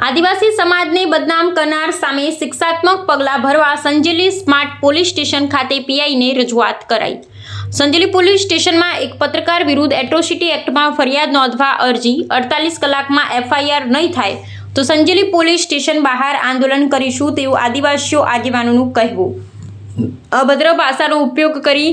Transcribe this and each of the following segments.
આદિવાસી સમાજને બદનામ કરનાર સામે શિક્ષાત્મક પગલાં ભરવા સંજેલી સ્માર્ટ પોલીસ સ્ટેશન ખાતે પીઆઈને રજૂઆત કરાઈ. સંજેલી પોલીસ સ્ટેશનમાં એક પત્રકાર વિરુદ્ધ એટ્રોસિટી એક્ટમાં ફરિયાદ નોંધવા અરજી અડતાલીસ કલાકમાં એફઆઈઆર નહીં થાય તો સંજેલી પોલીસ સ્ટેશન બહાર આંદોલન કરીશું તેવું આદિવાસીઓ આગેવાનોનું કહેવું. અભદ્ર ભાષાનો ઉપયોગ કરી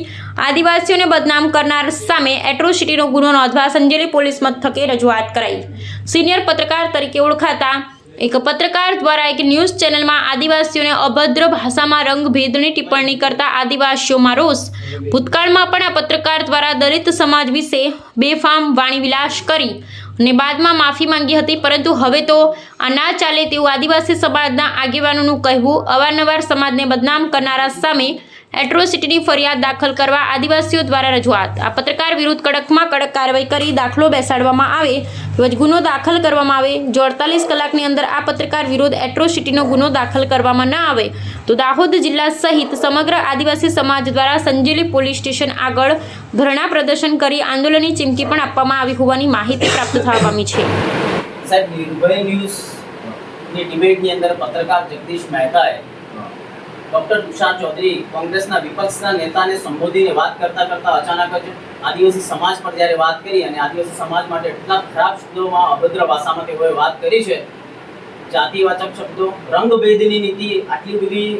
આદિવાસીઓને બદનામ કરનાર સામે એટ્રોસિટીનો ગુનો નોંધવા સંજેલી પોલીસ મથકે રજૂઆત કરાઈ. સિનિયર પત્રકાર તરીકે ઓળખાતા એક પત્રકાર દ્વારા એક ન્યૂઝ ચેનલમાં આદિવાસીઓને અભદ્ર ભાષામાં રંગભેદની ટિપ્પણી કરતા આદિવાસીઓમાં રોષ. ભૂતકાળમાં પણ આ પત્રકાર દ્વારા દલિત સમાજ વિશે બેફામ વાણીવિલાસ કરી અને બાદમાં માફી માંગી હતી, પરંતુ હવે તો આ ના ચાલે તેવું આદિવાસી સમાજના આગેવાનોનું કહેવું અવારનવાર સમાજને બદનામ કરનારા સામે એટ્રોસિટીની ફરિયાદ દાખલ કરવા આદિવાસીઓ દ્વારા રજૂઆત. આ પત્રકાર વિરુદ્ધ કડકમાં કડક કાર્યવાહી કરી દાખલો બેસાડવામાં આવે તેમજ ગુનો દાખલ કરવામાં આવે. જો અડતાલીસ કલાકની અંદર આ પત્રકાર વિરુદ્ધ એટ્રોસિટીનો ગુનો દાખલ કરવામાં ન આવે, તો દાહોદ જિલ્લા સહિત સમગ્ર આદિવાસી સમાજ દ્વારા સંજેલી પોલીસ સ્ટેશન આગળ ધરણા પ્રદર્શન કરી આંદોલનની ચીમકી પણ આપવામાં આવી હોવાની માહિતી પ્રાપ્ત થવા પામી છે. સાહેબ, નિર્ભય ન્યૂઝની ડિબેટની અંદર પત્રકાર જગદીશ મહેતાએ ડોક્ટર તુષાર ચૌધરી કોંગ્રેસના વિપક્ષના નેતાને સંબોધીને વાત કરતા કરતા અચાનક જ આદિવાસી સમાજ પર જ્યારે વાત કરી અને આદિવાસી સમાજ માટે એટલા ખરાબ શબ્દોમાં અભદ્ર ભાષામાં તેઓએ વાત કરી છે. જાતિવાચક શબ્દો, રંગભેદની નીતિ, આટલી બધી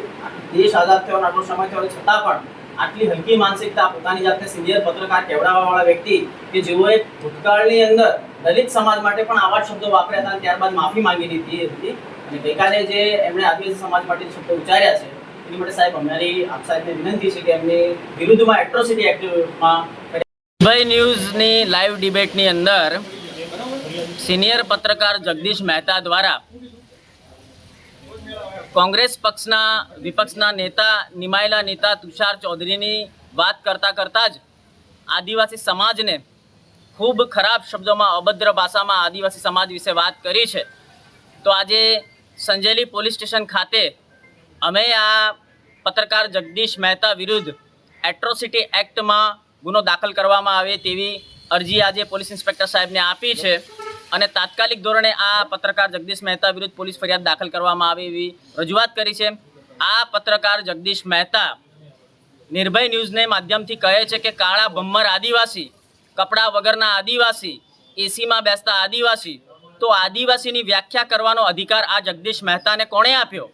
દેશ આઝાદ થયો આટલો સમય થયો છતાં પણ આટલી હલકી માનસિકતા પોતાની જાતને સિનિયર પત્રકાર કહેવડાવવાવાળા વ્યક્તિ કે જેઓએ ભૂતકાળની અંદર દલિત સમાજ માટે પણ આવા શબ્દો વાપર્યા હતા ત્યારબાદ માફી માંગી લીધી હતી. અને ગઈકાલે જે એમણે આદિવાસી સમાજ માટે શબ્દો ઉચ્ચાર્યા છે એની માટે સાહેબ, અમારી આપ સાહેબને વિનંતી છે કે એમની વિરુદ્ધમાં એટ્રોસિટી એક્ટમાં ભાઈ ન્યૂઝની લાઈવ ડિબેટની અંદર સિનિયર પત્રકાર જગદીશ મહેતા દ્વારા કોંગ્રેસ પક્ષના વિપક્ષના નેતા નિમાયેલા નેતા તુષાર ચૌધરીની વાત કરતાં કરતાં જ આદિવાસી સમાજને ખૂબ ખરાબ શબ્દોમાં અભદ્ર ભાષામાં આદિવાસી સમાજ વિશે વાત કરી છે. તો આજે સંજેલી પોલીસ સ્ટેશન ખાતે અમે આ પત્રકાર જગદીશ મહેતા વિરુદ્ધ એટ્રોસિટી એક્ટમાં ગુનો દાખલ કરવામાં આવે તેવી અરજી આજે પોલીસ ઇન્સ્પેક્ટર સાહેબને આપી છે. અને તાત્કાલિક ધોરણે આ પત્રકાર જગદીશ મહેતા વિરુદ્ધ પોલીસ ફરિયાદ દાખલ કરવામાં આવે એવી રજૂઆત કરી છે. આ પત્રકાર જગદીશ મહેતા નિર્ભય ન્યૂઝને માધ્યમથી કહે છે કે કાળા ભમ્મર આદિવાસી, કપડાં વગરના આદિવાસી, એસીમાં બેસતા આદિવાસી, તો આદિવાસીની વ્યાખ્યા કરવાનો અધિકાર આ જગદીશ મહેતાને કોણે આપ્યો?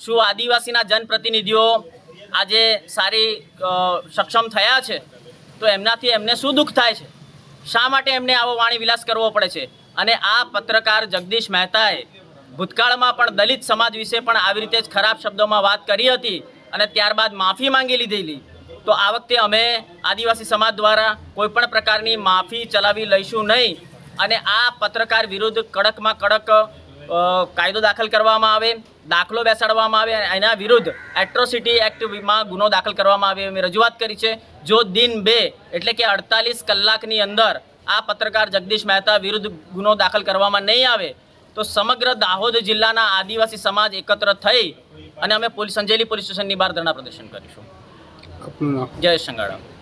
શું આદિવાસીના જનપ્રતિનિધિઓ આજે સારી સક્ષમ થયા છે? તો એમનાથી એમને શું દુઃખ થાય છે? શા માટે એમને આવો વાણી વિલાસ કરવો પડે છે? અને આ પત્રકાર જગદીશ મહેતાએ ભૂતકાળમાં પણ દલિત સમાજ વિશે પણ આવી રીતે જ ખરાબ શબ્દોમાં વાત કરી હતી અને ત્યારબાદ માફી માંગી લીધેલી. તો આ વખતે અમે આદિવાસી સમાજ દ્વારા કોઈપણ પ્રકારની માફી ચલાવી લઈશું નહીં અને આ પત્રકાર વિરુદ્ધ કડકમાં કડક કાયદો દાખલ કરવામાં આવે. દાખલો બેસાડવામાં આવે અને એના વિરુદ્ધ એટ્રોસિટી એક્ટમાં ગુનો દાખલ કરવામાં આવે એવી રજૂઆત કરી છે જો દિન બે એટલે કે અડતાલીસ કલાકની અંદર આ પત્રકાર જગદીશ મહેતા વિરુદ્ધ ગુનો દાખલ કરવામાં નહીં આવે તો સમગ્ર દાહોદ જિલ્લાના આદિવાસી સમાજ એકત્ર થઈ અને અમે પોલીસ સંજેલી પોલીસ સ્ટેશનની બહાર ધરણા પ્રદર્શન કરીશું. જય સંગાળા